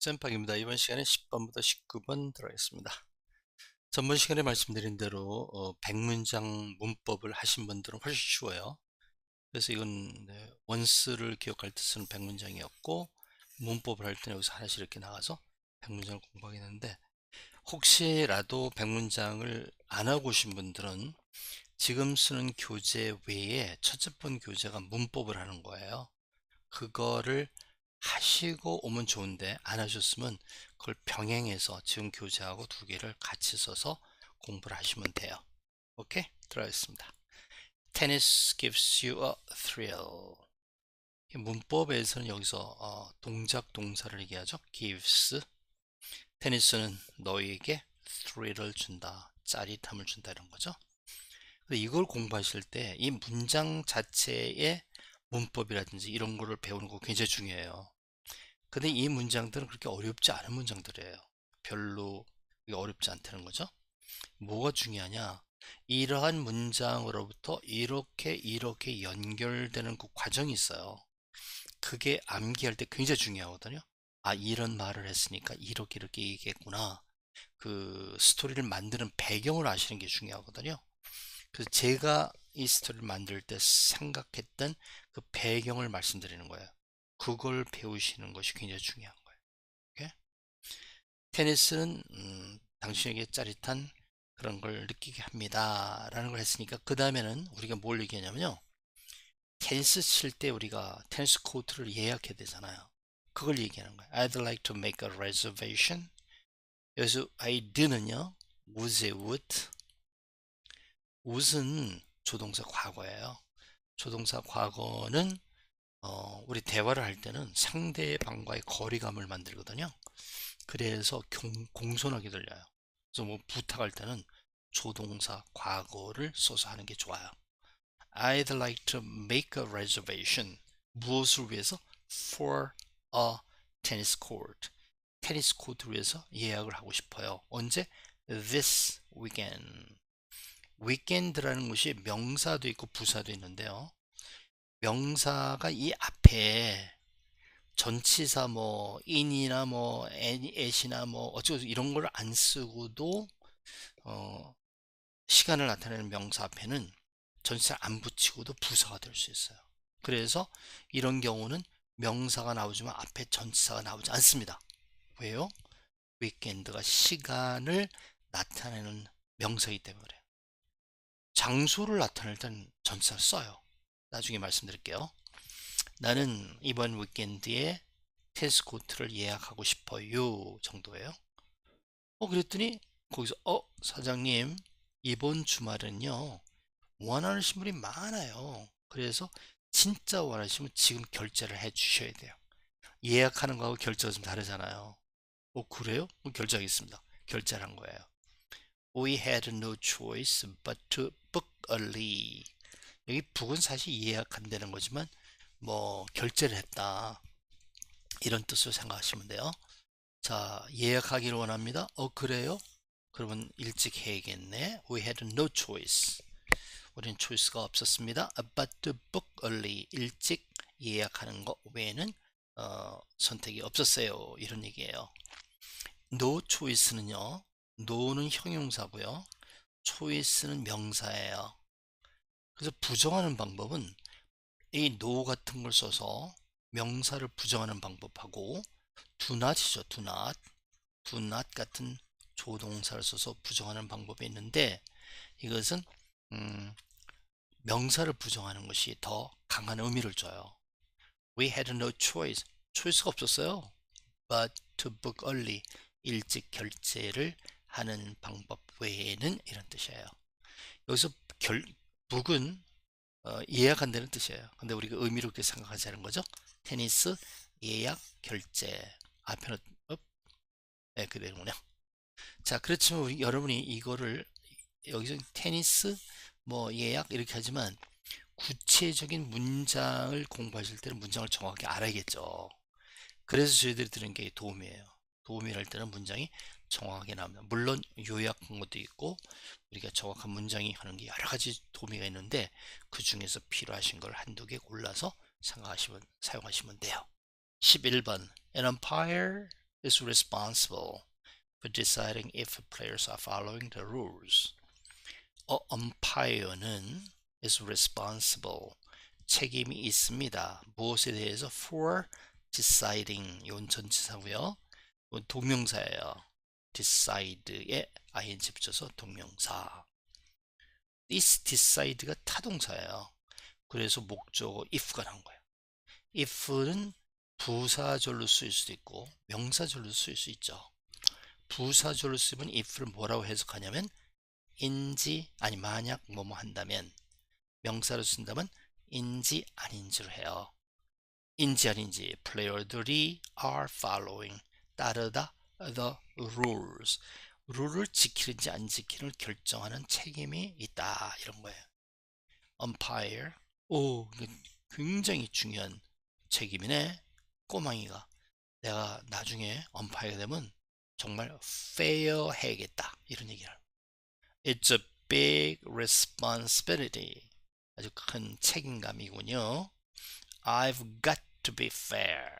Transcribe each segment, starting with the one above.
쌤팍입니다. 이번 시간에 10번부터 19번 들어가겠습니다. 전번 시간에 말씀드린 대로 어, 100문장 문법을 하신 분들은 훨씬 쉬워요. 그래서 이건 네, 원스를 기억할 때 쓰는 100문장이었고 문법을 할 때는 여기서 하나씩 이렇게 나가서 100문장을 공부하겠는데 혹시라도 100문장을 안 하고 오신 분들은 지금 쓰는 교재 외에 첫째 번 교재가 문법을 하는 거예요. 그거를 하시고 오면 좋은데 안 하셨으면 그걸 병행해서 지금 교재하고 두 개를 같이 써서 공부를 하시면 돼요. 오케이? 들어가겠습니다. Tennis gives you a thrill. 문법에서는 여기서 어, 동작 동사를 얘기하죠. gives. 테니스는 너에게 thrill을 준다. 짜릿함을 준다 이런 거죠. 이걸 공부하실 때 이 문장 자체에 문법이라든지 이런 거를 배우는 거 굉장히 중요해요. 근데 이 문장들은 그렇게 어렵지 않은 문장들이에요. 별로 어렵지 않다는 거죠. 뭐가 중요하냐? 이러한 문장으로부터 이렇게 이렇게 연결되는 그 과정이 있어요. 그게 암기할 때 굉장히 중요하거든요. 아, 이런 말을 했으니까 이렇게 이렇게 얘기했구나. 그 스토리를 만드는 배경을 아시는 게 중요하거든요. 그래서 제가 이 스토리를 만들 때 생각했던 그 배경을 말씀드리는 거예요. 그걸 배우시는 것이 굉장히 중요한 거예요. 오케이? 테니스는 음, 당신에게 짜릿한 그런 걸 느끼게 합니다. 라는 걸 했으니까 그 다음에는 우리가 뭘 얘기하냐면요. 테니스 칠 때 우리가 테니스 코트를 예약해야 되잖아요. 그걸 얘기하는 거예요. I'd like to make a reservation. 여기서 I'd는요. would에 would. would은 조동사 과거예요. 조동사 과거는 어, 우리 대화를 할 때는 상대방과의 거리감을 만들거든요. 그래서 공, 손하게 들려요. 그래서 뭐 부탁할 때는 조동사 과거를 써서 하는 게 좋아요. I'd like to make a reservation. 무엇을 위해서? For a tennis court. 테니스 코트를 위해서 예약을 하고 싶어요. 언제? This weekend. Weekend라는 것이 명사도 있고 부사도 있는데요. 명사가 이 앞에 전치사 뭐 in이나 뭐 at이나 뭐 어쩌고 이런 걸 안 쓰고도 어 시간을 나타내는 명사 앞에는 전치사 안 붙이고도 부사가 될 수 있어요. 그래서 이런 경우는 명사가 나오지만 앞에 전치사가 나오지 않습니다. 왜요? 위켄드가 시간을 나타내는 명사이기 때문에 그래요. 장소를 나타낼 땐 전치사를 써요. 나중에 말씀드릴게요. 나는 이번 위켄드에 테스코트를 예약하고 싶어요 정도예요. 어 그랬더니 거기서 어 사장님 이번 주말은요 원하시는 분이 많아요. 그래서 진짜 원하시면 지금 결제를 해 주셔야 돼요. 예약하는 거하고 결제가 좀 다르잖아요. 어 그래요? 결제하겠습니다. 결제를 한 거예요. We had no choice but to book early. 여기 북은 사실 예약한다는 거지만 뭐 결제를 했다. 이런 뜻으로 생각하시면 돼요. 자 예약하기를 원합니다. 어 그래요? 그러면 일찍 해야겠네. We had no choice. 우리는 초이스가 없었습니다. But to book early 일찍 예약하는 것 외에는 어, 선택이 없었어요. 이런 얘기예요. No choice는요 no는 형용사고요 choice는 명사예요 그래서 부정하는 방법은 이 no 같은 걸 써서 명사를 부정하는 방법하고 do not이죠. do not. do not 같은 조동사를 써서 부정하는 방법이 있는데 이것은 음, 명사를 부정하는 것이 더 강한 의미를 줘요. We had no choice. 초이스가 없었어요. But to book early. 일찍 결제를 하는 방법 외에는 이런 뜻이에요. 여기서 결, 북은 어, 예약한다는 뜻이에요. 근데 우리가 의미로 그렇게 생각하자는 거죠. 테니스 예약 결제 앞에는 업, 네, 그대로군요. 자, 그렇지만 우리 여러분이 이거를 여기서 테니스 뭐 예약 이렇게 하지만 구체적인 문장을 공부하실 때는 문장을 정확히 알아야겠죠. 그래서 저희들이 드는 게 도움이에요. 도움이랄 때는 문장이 정확하게 나옵니다. 물론 요약한 것도 있고 우리가 정확한 문장이 하는 게 여러 가지 도움이 있는데 그 중에서 필요하신 걸 한두 개 골라서 생각하시면 사용하시면 돼요. 11번 An umpire is responsible for deciding if players are following the rules. 어, umpire는 is responsible. 책임이 있습니다. 무엇에 대해서 for deciding 이건 전치사고요. 이건 동명사예요. Decide에 ing 붙여서 동명사. this decide가 타동사예요. 그래서 목적어 if가 나온 거예요. if는 부사절로 쓰일 수도 있고 명사절로 쓰일 수 있죠. 부사절로 쓰면 if를 뭐라고 해석하냐면 인지 아니 만약 뭐뭐 한다면 명사로 쓴다면 인지 아닌지로 해요. 인지 아닌지 플레이어들이 are following 따르다 the rules. 룰을 지키는지 안 지키는 결정하는 책임이 있다. 이런 거예요. umpire. 오 굉장히 중요한 책임이네. 꼬망이가. 내가 나중에 엄파이가 되면 정말 fair 해야겠다. 이런 얘기를 It's a big responsibility. 아주 큰 책임감이군요. I've got to be fair.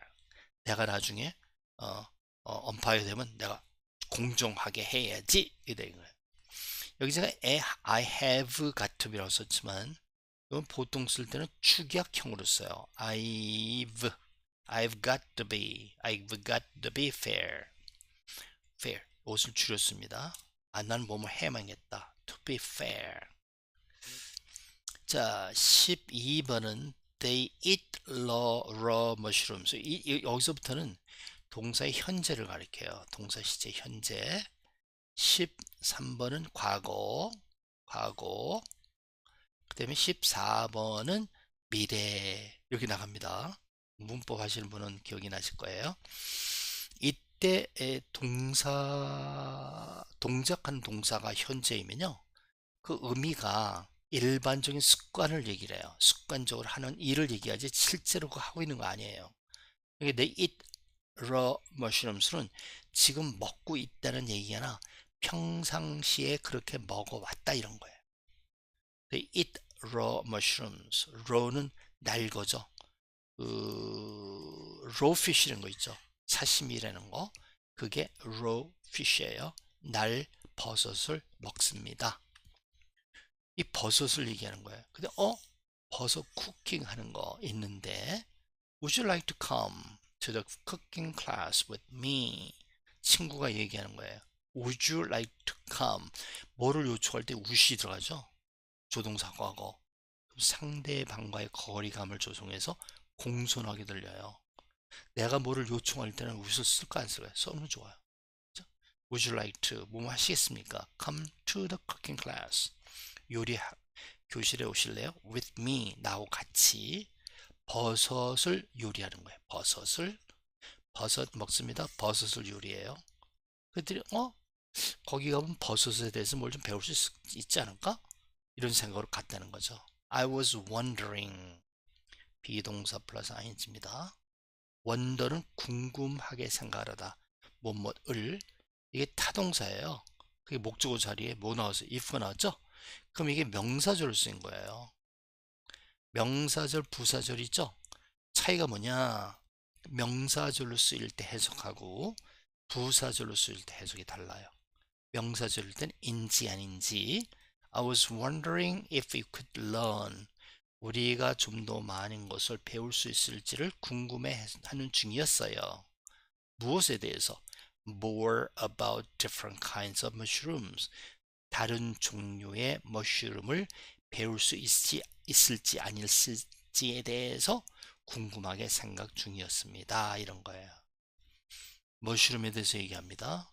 내가 나중에 어, 어, 엄파이가 되면 내가 공정하게 해야지 이런 거예요 여기 제가 I have got to be라고 썼지만 이건 보통 쓸 때는 축약형으로 써요 I've I've got to be, I've got to be fair. fair. 옷을 줄였습니다. 아, 난 뭐뭐 해야겠다. to be fair. 자, 12번은 they eat raw, raw mushrooms. 이, 이, 여기서부터는 동사의 현재를 가리켜요. 동사 시제 현재. 13번은 과거, 과거. 그 다음에 14번은 미래. 이렇게 나갑니다. 문법 하시는 분은 기억이 나실 거예요. 이때 동사 동작한 동사가 현재이면요. 그 의미가 일반적인 습관을 얘기를 해요. 습관적으로 하는 일을 얘기하지 실제로 그 하고 있는 거 아니에요. 이게 they eat raw mushrooms는 지금 먹고 있다는 얘기가 아니라 평상시에 그렇게 먹어왔다 이런 거예요. They eat raw mushrooms. raw는 날거죠. 그 raw fish라는 거 있죠. 사시미라는 거. 그게 raw fish예요. 날 버섯을 먹습니다. 이 버섯을 얘기하는 거예요. 근데 어 버섯 쿠킹 하는 거 있는데 Would you like to come to the cooking class with me? 친구가 얘기하는 거예요. Would you like to come? 뭐를 요청할 때 would이 들어가죠? 조동사 과거. 상대방과의 거리감을 조성해서 공손하게 들려요. 내가 뭐를 요청할 때는 would을 쓸까 안 쓸까요? 써면 좋아요. Would you like to? 뭐 하시겠습니까? Come to the cooking class. 요리 교실에 오실래요? With me. 나하고 같이 버섯을 요리하는 거예요. 버섯을 버섯 먹습니다. 버섯을 요리해요. 그들이 어 거기 가면 버섯에 대해서 뭘 좀 배울 수 있, 있지 않을까? 이런 생각으로 갔다는 거죠. I was wondering. 비동사 플러스 ing입니다. 원더는 궁금하게 생각하다. 뭐뭐을 이게 타동사예요. 그게 목적어 자리에 뭐 나왔어요? if가 나왔죠? 그럼 이게 명사절로 쓰인 거예요. 명사절, 부사절이죠? 차이가 뭐냐? 명사절로 쓰일 때 해석하고 부사절로 쓰일 때 해석이 달라요. 명사절일 땐 인지 아닌지 I was wondering if you could learn 우리가 좀 더 많은 것을 배울 수 있을지를 궁금해하는 중이었어요. 무엇에 대해서? More about different kinds of mushrooms. 다른 종류의 머쉬룸을 배울 수 있지, 있을지 아닐지에 대해서 궁금하게 생각 중이었습니다. 이런 거예요. 머쉬룸에 대해서 얘기합니다.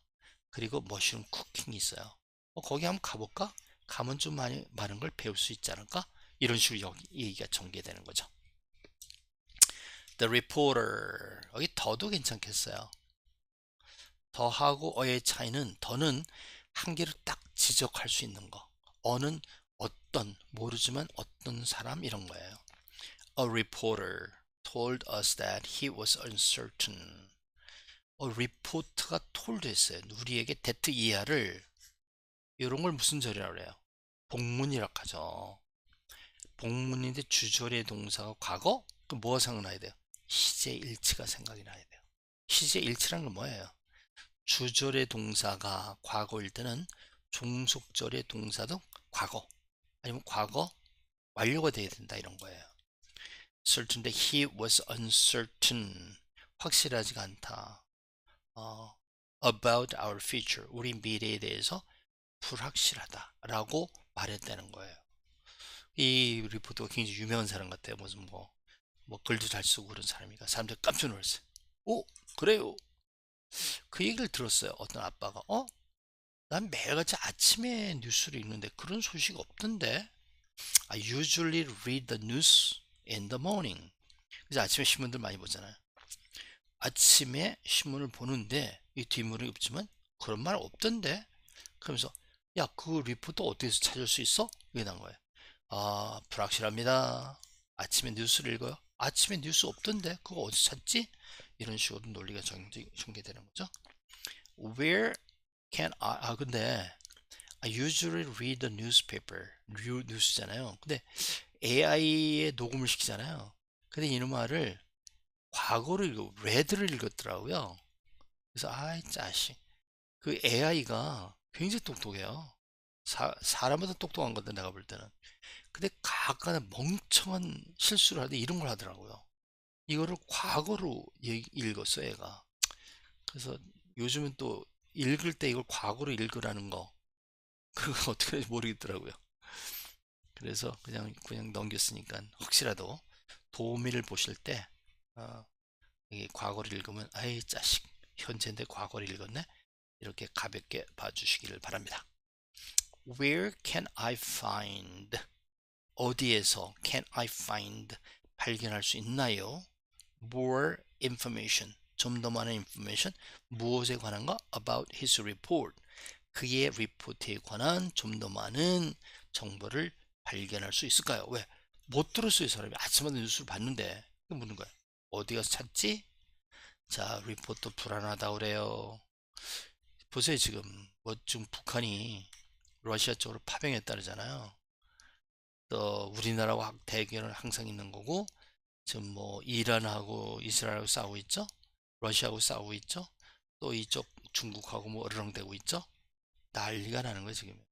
그리고 머쉬룸 쿠킹이 있어요. 어, 거기 한번 가볼까? 가면 좀 많이, 많은 걸 배울 수 있지 않을까? 이런 식으로 여기 얘기가 전개되는 거죠. The reporter 여기 더도 괜찮겠어요. 더하고 어의 차이는 더는 한 개를 딱 지적할 수 있는 거. 어는 어떤 모르지만 어떤 사람 이런 거예요. A reporter told us that he was uncertain. 어, 리포트가 told 했어요. 우리에게 대트 이하를 이런 걸 무슨 절이라고 그래요? 복문이라고 하죠. 복문인데 주절의 동사가 과거? 그 뭐가 생각나야 돼요? 시제 일치가 생각이 나야 돼요. 시제 일치란 건 뭐예요? 주절의 동사가 과거일 때는 종속절의 동사도 과거 아니면 과거 완료가 돼야 된다 이런 거예요. certain데 he was uncertain 확실하지가 않다. 어, about our future 우리 미래에 대해서 불확실하다라고 말했다는 거예요. 이 리포터가 굉장히 유명한 사람 같아요. 무슨 뭐, 뭐 글도 잘 쓰고 그런 사람이니까 사람들 깜짝 놀랐어요. 오 그래요. 그 얘기를 들었어요. 어떤 아빠가 어? 난 매일같이 아침에 뉴스를 읽는데 그런 소식 없던데. I usually read the news in the morning. 그래서 아침에 신문들 많이 보잖아요. 아침에 신문을 보는데 이 뒷문이 없지만 그런 말 없던데. 그러면서 야 그 리포터 어디서 찾을 수 있어? 이게 난 거예요. 아 불확실합니다. 아침에 뉴스를 읽어요. 아침에 뉴스 없던데 그거 어디서 찾지? 이런 식으로 논리가 전개되는 거죠. Where can I? 아 근데 I usually read the newspaper. 뉴스잖아요. 근데 AI에 녹음을 시키잖아요. 근데 이놈 말을 과거를 읽고 레드를 읽었더라고요. 그래서 아이 짜식. 그 AI가 굉장히 똑똑해요. 사, 사람보다 똑똑한 건데 내가 볼 때는. 근데 가끔은 멍청한 실수를 하는데 이런 걸 하더라고요. 이거를 과거로 읽었어 얘가. 그래서 요즘은 또 읽을 때 이걸 과거로 읽으라는 거 그거 어떻게 될지 모르겠더라고요. 그래서 그냥 그냥 넘겼으니까 혹시라도 도우미를 보실 때 어, 과거를 읽으면 아이 자식 현재인데 과거를 읽었네 이렇게 가볍게 봐주시기를 바랍니다. Where can I find 어디에서 can I find 발견할 수 있나요? More information 좀 더 많은 information 무엇에 관한 거 about his report. 그의 리포트에 관한 좀 더 많은 정보를 발견할 수 있을까요? 왜? 못 들었어요 사람이. 아침마다 뉴스를 봤는데. 묻는 거야 어디 가서 찾지? 자 리포트 불안하다 그래요. 보세요 지금. 뭐 지금 북한이 러시아 쪽으로 파병했다 그러잖아요. 또 우리나라와 대결은 항상 있는 거고 지금 뭐 이란하고 이스라엘하고 싸우고 있죠 러시아하고 싸우고 있죠? 또 이쪽 중국하고 뭐 어르렁대고 있죠? 난리가 나는 거예요 지금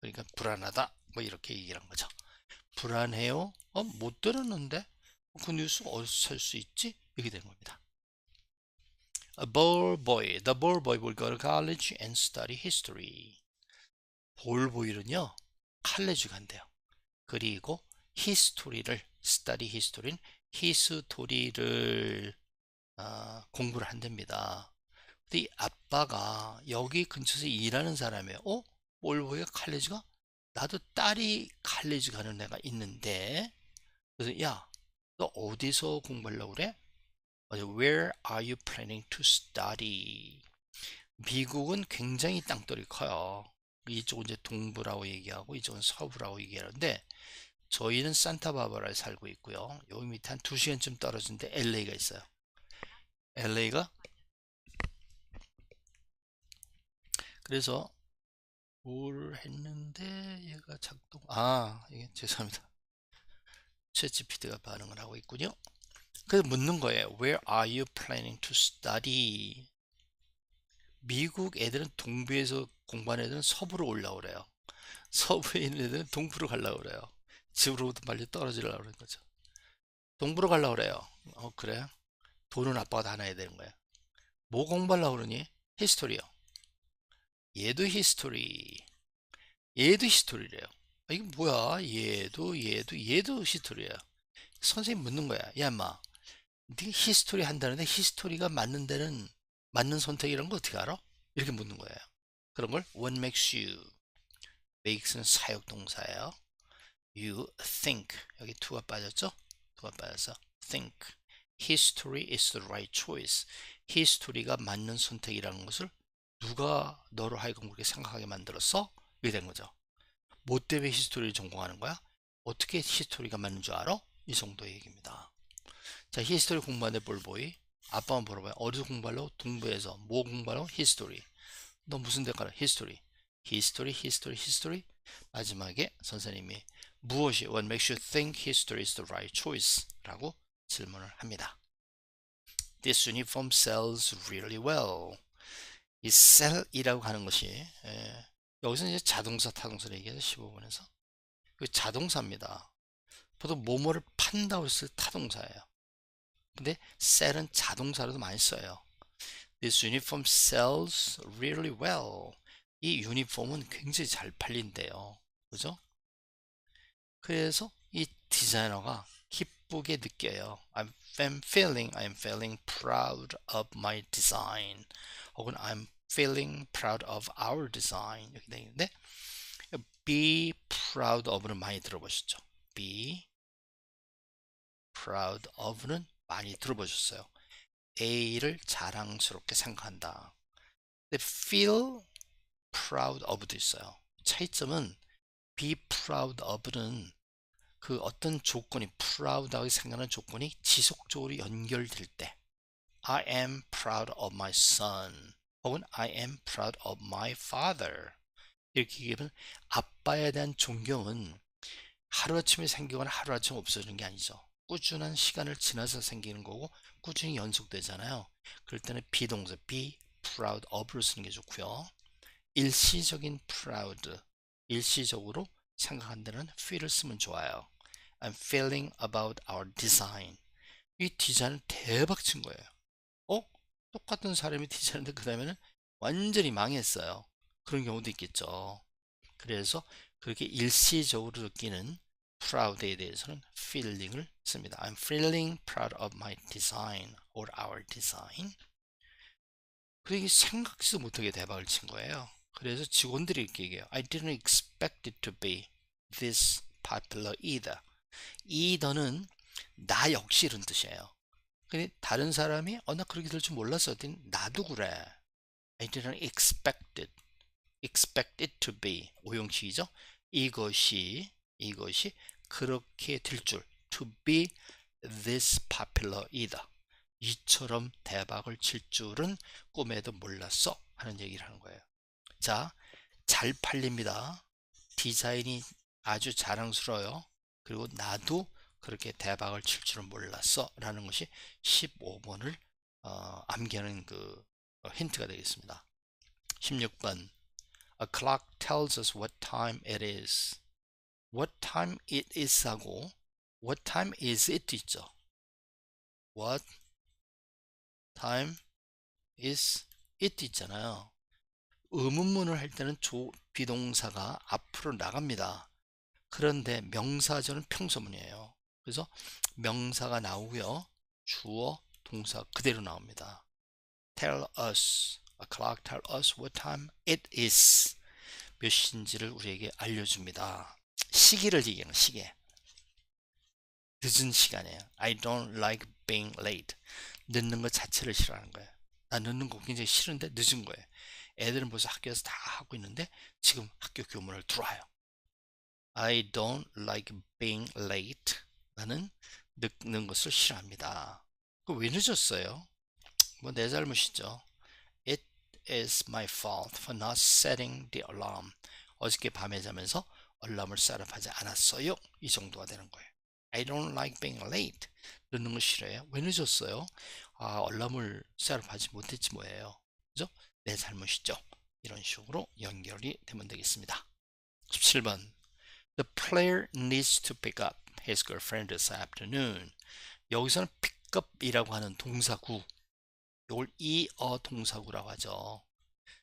그러니까 불안하다. 뭐 이렇게 얘기를 한 거죠. 불안해요? 어 못 들었는데? 그 뉴스 어디서 살 수 있지? 이렇게 된 겁니다. A ball boy, the ball boy will go to college and study history. 볼 보이는요, 칼레지 간대요. 그리고 히스토리를, study history는 히스토리를 어, 공부를 한답니다. 근데 이 아빠가 여기 근처에서 일하는 사람이에요. 어? 올보이가 칼레지가? 나도 딸이 칼레지 가는 애가 있는데 그래서 야, 너 어디서 공부하려고 그래? Where are you planning to study? 미국은 굉장히 땅돌이 커요. 이쪽은 이제 동부라고 얘기하고 이쪽은 서부라고 얘기하는데 저희는 산타바바라에 살고 있고요. 여기 밑에 한 2시간쯤 떨어진데 LA가 있어요. LA가 그래서 뭘 했는데 얘가 작동 아 이게 죄송합니다. 챗GPT가 반응을 하고 있군요. 그래서 묻는 거예요. Where are you planning to study? 미국 애들은 동부에서 공부하는 애들은 서부로 올라오래요. 서부에 있는 애들은 동부로 가려고 그래요. 집으로부터 빨리 떨어지려고 그러는 거죠. 동부로 가려고 그래요. 어, 그래? 돈은 아빠가 다 내야 되는 거야. 뭐 공부하려고 그러니? 히스토리요. 얘도 히스토리. 얘도 히스토리래요. 아, 이게 뭐야? 얘도, 얘도, 얘도 히스토리야. 선생님 묻는 거야. 야, 인마. 네 히스토리 한다는데 히스토리가 맞는 데는 맞는 선택이란 거 어떻게 알아? 이렇게 묻는 거예요. 그런 걸 what makes you makes는 사역 동사예요. you think 여기 to가 빠졌죠? to가 빠져서 think history is the right choice. history가 맞는 선택이라는 것을 누가 너로 하여금 그렇게 생각하게 만들었어? 이게 된 거죠. 뭐 때문에 히스토리를 전공하는 거야? 어떻게 히스토리가 맞는 줄 알아? 이 정도의 얘기입니다. 자, 히스토리 공부하는 볼보이. 아빠만 물어봐요. 어디서 공부하려고? 동부에서. 뭐 공부하려고? 히스토리. 너 무슨 대가라? 히스토리. 히스토리, 히스토리, 히스토리. 마지막에 선생님이 무엇이 what makes you think history is the right choice? 라고 질문을 합니다. This uniform sells really well. 이 sell이라고 하는 것이 예, 여기서 이제 자동사 타동사를 얘기해서 15번에서 그 자동사입니다. 보통 뭐뭐를 판다고 때 타동사예요. 근데 sell은 자동사로도 많이 써요. This uniform sells really well. 이 유니폼은 굉장히 잘 팔린대요. 그죠? 그래서 이 디자이너가 기쁘게 느껴요. I'm feeling, I'm feeling proud of my design. 혹은 I'm feeling proud of our design. 이렇게 되는데 be proud of는 많이 들어보셨죠? be proud of는 많이 들어보셨어요. A를 자랑스럽게 생각한다. 근데 feel proud of도 있어요. 차이점은 be proud of는 그 어떤 조건이 proud하게 생각하는 조건이 지속적으로 연결될 때 I am proud of my son 혹은 I am proud of my father 이렇게 얘기하면 아빠에 대한 존경은 하루아침에 생기거나 하루아침에 없어지는 게 아니죠. 꾸준한 시간을 지나서 생기는 거고 꾸준히 연속되잖아요. 그럴 때는 비동사 be proud of를 쓰는 게 좋고요. 일시적인 proud, 일시적으로 생각한다는 feel을 쓰면 좋아요. I'm feeling about our design. 이 디자인은 대박 친 거예요. 어? 똑같은 사람이 디자인인데 그 다음에는 완전히 망했어요. 그런 경우도 있겠죠. 그래서 그렇게 일시적으로 느끼는 proud에 대해서는 feeling을 씁니다. I'm feeling proud of my design or our design. 그게 생각지도 못하게 대박을 친 거예요. 그래서 직원들이 이렇게 얘기해요. I didn't expect it to be this popular either. Either는 나 역시 이런 뜻이에요. 근데 다른 사람이 어 나 그렇게 될 줄 몰랐어. 나도 그래. I didn't expect it. expect it to be 오형식이죠. 이것이 이것이 그렇게 될 줄. to be this popular either. 이처럼 대박을 칠 줄은 꿈에도 몰랐어 하는 얘기를 하는 거예요. 자, 잘 팔립니다. 디자인이 아주 자랑스러워요. 그리고 나도 그렇게 대박을 칠 줄은 몰랐어 라는 것이 15번을 어, 암기하는 그 어, 힌트가 되겠습니다. 16번 A clock tells us what time it is. What time it is 하고 What time is it 있죠. What time is it 있잖아요. 의문문을 할 때는 조, 비동사가 앞으로 나갑니다. 그런데 명사절은 평소문이에요. 그래서 명사가 나오고요. 주어, 동사 그대로 나옵니다. Tell us, a clock tell us what time it is. 몇 시인지를 우리에게 알려줍니다. 시기를 얘기하는 시계. 늦은 시간이에요. I don't like being late. 늦는 것 자체를 싫어하는 거예요. 나 늦는 거 굉장히 싫은데 늦은 거예요. 애들은 벌써 학교에서 다 하고 있는데 지금 학교 교문을 들어와요. I don't like being late. 나는 늦는 것을 싫어합니다. 왜 늦었어요? 뭐 내 잘못이죠. It is my fault for not setting the alarm. 어저께 밤에 자면서 알람을 셋업하지 않았어요. 이 정도가 되는 거예요. I don't like being late. 늦는 거 싫어요. 왜 늦었어요? 아, 알람을 셋업하지 못했지 뭐예요. 그죠? 내 잘못이죠. 이런 식으로 연결이 되면 되겠습니다. 17번 The player needs to pick up his girlfriend this afternoon. 여기서는 pick up이라고 하는 동사구 이걸 이어 동사구라고 하죠.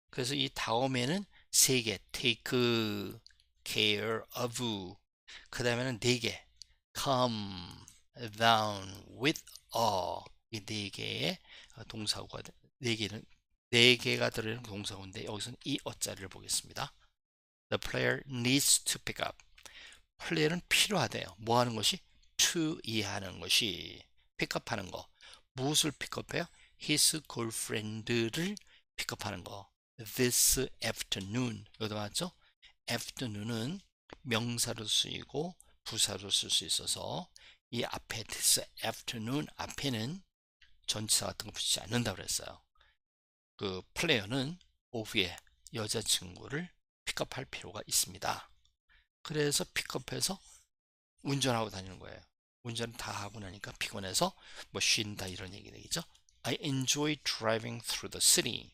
그래서 이 다음에는 세 개, take care of. 그 다음에는 네 개, come down with a. 이네 개의 동사구가 네 개는 네 개가 들어있는 동사구인데 여기서는 이 어자리를 보겠습니다. The player needs to pick up. 플레이는 필요하대요. 뭐 하는 것이? to 이해하는 것이 픽업하는 거. 무엇을 픽업해요? his girlfriend를 픽업하는 거. this afternoon. 여기다 맞죠? afternoon은 명사로 쓰이고 부사로 쓸 수 있어서 이 앞에 this afternoon 앞에는 전치사 같은 거 붙이지 않는다고 그랬어요. 그 플레이어는 오후에 여자친구를 픽업할 필요가 있습니다. 그래서 픽업해서 운전하고 다니는 거예요. 운전 다 하고 나니까 피곤해서 뭐 쉰다 이런 얘기 되겠죠. I enjoy driving through the city.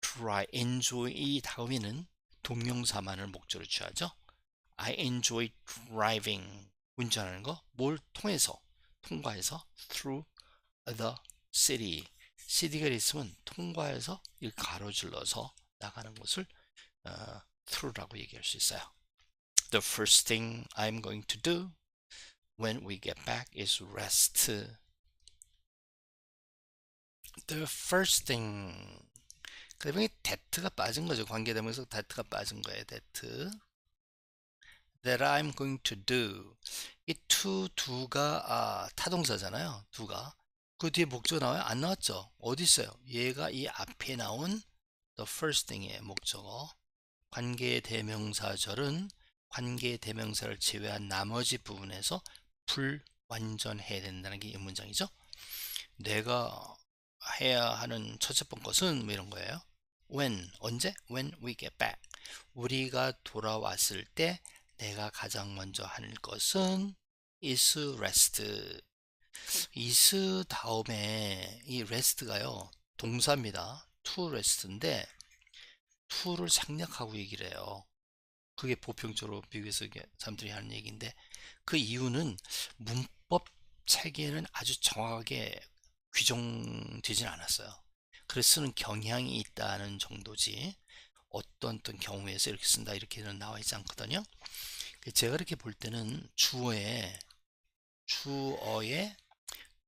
drive, enjoy 이 다음에는 동명사만을 목적으로 취하죠. I enjoy driving. 운전하는 거. 뭘 통해서, 통과해서 through the city. city가 있으면 통과해서 이 가로질러서 나가는 것을 어, through라고 얘기할 수 있어요. The first thing I'm going to do when we get back is rest. The first thing. 그러면 that가 빠진 거죠. 관계대명사 that가 빠진 거예요. that. That I'm going to do. 이 to, do가 아, 타동사잖아요. do가. 그 뒤에 목적 나와요? 안 나왔죠? 어디 있어요? 얘가 이 앞에 나온 the first thing의 목적어. 관계대명사절은 관계 대명사를 제외한 나머지 부분에서 불완전해야 된다는 게 이 문장이죠. 내가 해야 하는 첫째 번 것은 뭐 이런 거예요. When 언제? When we get back. 우리가 돌아왔을 때 내가 가장 먼저 하는 것은 is rest. is 다음에 이 rest가요 동사입니다. to rest인데 to를 생략하고 얘기를 해요. 그게 보편적으로 미국에서 사람들이 하는 얘기인데 그 이유는 문법 체계는 아주 정확하게 규정되진 않았어요. 그래서 쓰는 경향이 있다는 정도지 어떤 어떤 경우에서 이렇게 쓴다 이렇게는 나와 있지 않거든요. 제가 이렇게 볼 때는 주어에 주어에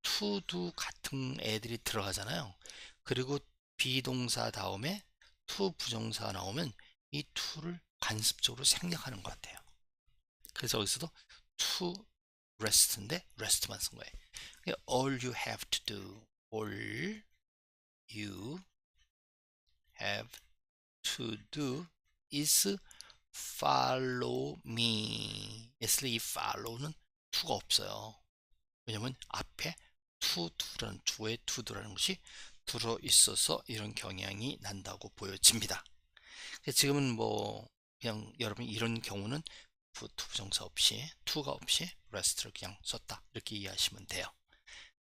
to, do 같은 애들이 들어가잖아요. 그리고 비동사 다음에 to 부정사 나오면 이 to를 간습적으로 생략하는 것 같아요. 그래서 여기서도 to rest인데 rest만 쓴 거예요. all you have to do, all you have to do is follow me. s 이 follow는 to가 없어요. 왜냐면 앞에 to, do라는 주어의 to, do라는 것이 들어 있어서 이런 경향이 난다고 보여집니다. 지금은 뭐 그냥 여러분 이런 경우는 to 부정사 없이 to가 없이 rest를 그냥 썼다 이렇게 이해하시면 돼요.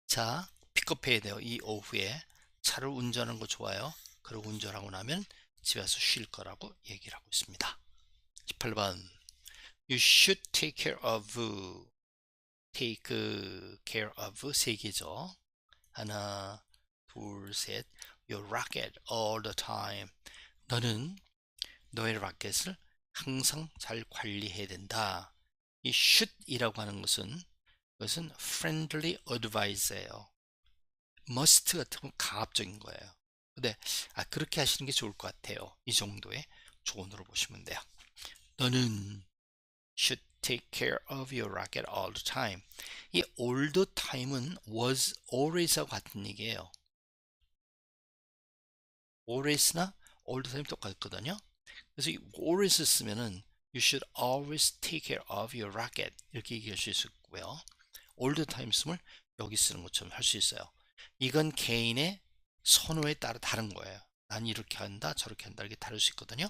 자 픽업해야 돼요. 이 오후에 차를 운전하는 거 좋아요. 그리고 운전하고 나면 집에서 쉴 거라고 얘기를 하고 있습니다. 18번 You should take care of take care of 세 개죠. 하나 둘, 셋. Your racket all the time. 너는 너의 라켓을 항상 잘 관리해야 된다. 이 should이라고 하는 것은 그것은 friendly advice예요. must 같은 건 가압적인 거예요. 근데 아, 그렇게 하시는 게 좋을 것 같아요. 이 정도의 조언으로 보시면 돼요. 너는 should take care of your racket all the time. 이 all the time은 was always하고 같은 얘기예요. always나 all the time 똑같거든요. 그래서 always 쓰면은 you should always take care of your racket 이렇게 얘기할 수 있고요. all the time 쓰면 여기 쓰는 것처럼 할 수 있어요. 이건 개인의 선호에 따라 다른 거예요. 난 이렇게 한다, 저렇게 한다 이렇게 다를 수 있거든요.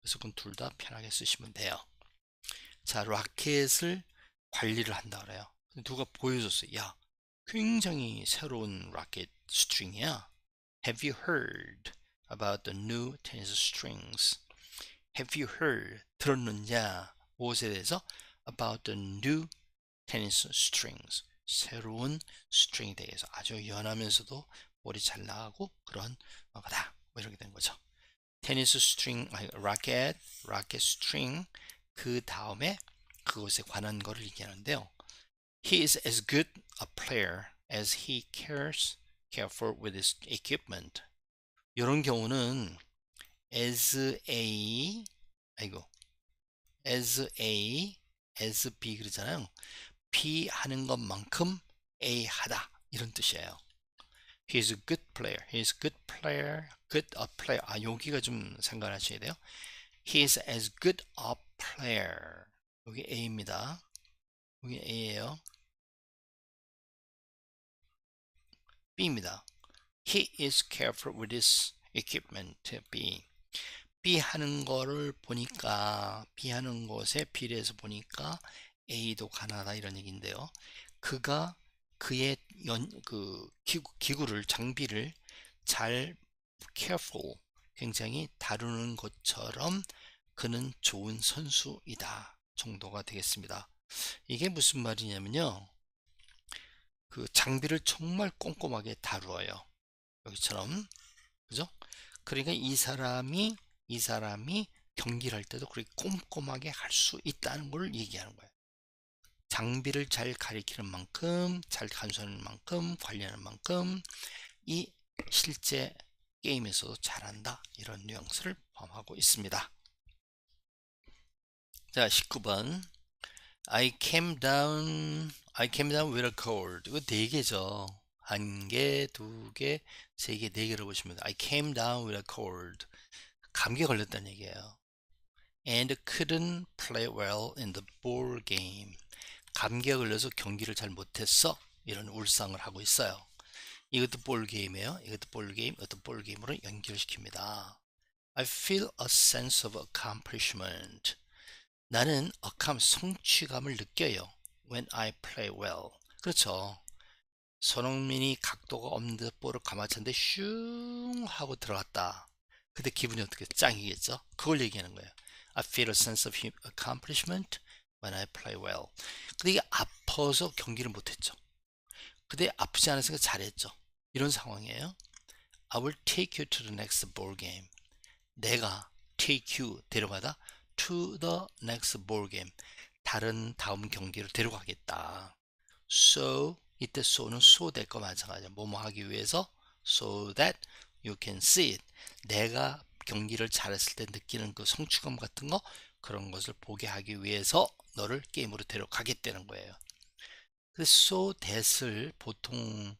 그래서 그건 둘 다 편하게 쓰시면 돼요. 자, 라켓을 관리를 한다 그래요. 누가 보여줬어요. 야, 굉장히 새로운 라켓 스트링이야. Have you heard? about the new tennis strings. Have you heard? 들었느냐? 무엇에 대해서? About the new tennis strings. 새로운 스트링에 대해서 아주 연하면서도 머리 잘 나가고 그런 거다. 뭐 이렇게 된 거죠. 테니스 스트링, 아니, 라켓, 라켓 스트링 그 다음에 그것에 관한 거를 얘기하는데요. He is as good a player as he cares careful with his equipment. 이런 경우는 as A 아이고 as A as B 그러잖아요. B 하는 것만큼 A 하다 이런 뜻이에요. He is a good player. He is a good player. Good a player. 아 여기가 좀 생각하셔야 돼요. He is as good a player. 여기 A입니다. 여기 A예요. B입니다. He is careful with his equipment. B. B 하는 거를 보니까 B 하는 것에 비례해서 보니까 A도 가난하다 이런 얘기인데요. 그가 그의 연, 그 기구, 기구 를 장비를 잘 careful 굉장히 다루는 것처럼 그는 좋은 선수이다 정도가 되겠습니다. 이게 무슨 말이냐면요. 그 장비를 정말 꼼꼼하게 다루어요. 여기처럼. 그죠? 그러니까 이 사람이 이 사람이 경기를 할 때도 그렇게 꼼꼼하게 할 수 있다는 걸 얘기하는 거예요. 장비를 잘 가리키는 만큼, 잘 간수하는 만큼, 관리하는 만큼 이 실제 게임에서도 잘한다. 이런 뉘앙스를 포함하고 있습니다. 자, 19번. I came down, I came down with a cold. 이거 네 개죠. 한 개, 두 개, 세 개, 네 개로 보시면. I came down with a cold. 감기에 걸렸다는 얘기예요. And couldn't play well in the ball game. 감기에 걸려서 경기를 잘 못했어. 이런 울상을 하고 있어요. 이것도 볼 게임이에요. 이것도 볼 게임, 이것도 볼 게임으로 연결시킵니다. I feel a sense of accomplishment. 나는 accom 성취감을 느껴요. When I play well. 그렇죠. 손흥민이 각도가 없는 데 볼을 감아쳤는데 슝 하고 들어갔다. 근데 기분이 어떻게 짱이겠죠? 그걸 얘기하는 거예요. I feel a sense of accomplishment when I play well. 근데 이게 아파서 경기를 못했죠. 근데 아프지 않았으니까 잘했죠. 이런 상황이에요. I will take you to the next ball game. 내가 take you 데려가다 to the next ball game. 다른 다음 경기로 데려가겠다. So 이때 so는 so 될 거 마찬가지야. 뭐뭐 하기 위해서 so that you can see it. 내가 경기를 잘했을 때 느끼는 그 성취감 같은 거 그런 것을 보게 하기 위해서 너를 게임으로 데려가겠다는 거예요. 그래서 so that을 보통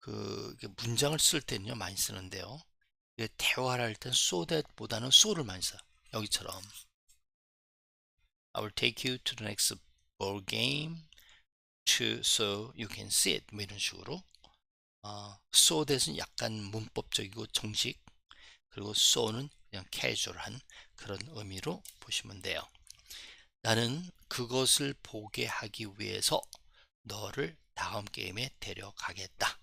그 문장을 쓸 때는요 많이 쓰는데요. 대화를 할 땐 so that보다는 so를 많이 써요. 여기처럼 I will take you to the next ball game to so you can see it 뭐 이런 식으로 어, so that은 약간 문법적이고 정식 그리고 so는 그냥 캐주얼한 그런 의미로 보시면 돼요. 나는 그것을 보게 하기 위해서 너를 다음 게임에 데려가겠다.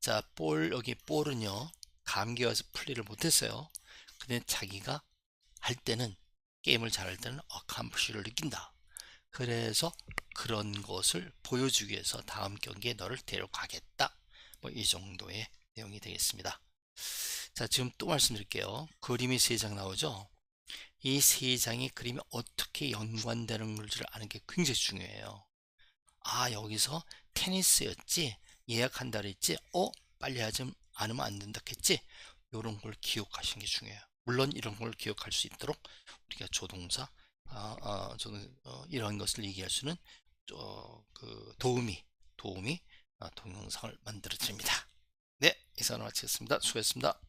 자, 볼 여기 볼은요. 감기 와서 플레이를 못했어요. 근데 자기가 할 때는 게임을 잘할 때는 어캄프시를 느낀다. 그래서 그런 것을 보여주기 위해서 다음 경기에 너를 데려가겠다. 뭐 이 정도의 내용이 되겠습니다. 자, 지금 또 말씀드릴게요. 그림이 세 장 나오죠? 이 세 장의 그림이 어떻게 연관되는 걸지를 아는 게 굉장히 중요해요. 아, 여기서 테니스였지? 예약한다 그랬지? 어? 빨리 하지 않으면 안 된다 했지? 이런 걸 기억하시는 게 중요해요. 물론 이런 걸 기억할 수 있도록 우리가 조동사, 아, 아, 저는 어, 이런 것을 얘기할 수는 어, 그 도움이, 도움이 아, 동영상을 만들어 드립니다. 네, 이상으로 마치겠습니다. 수고했습니다.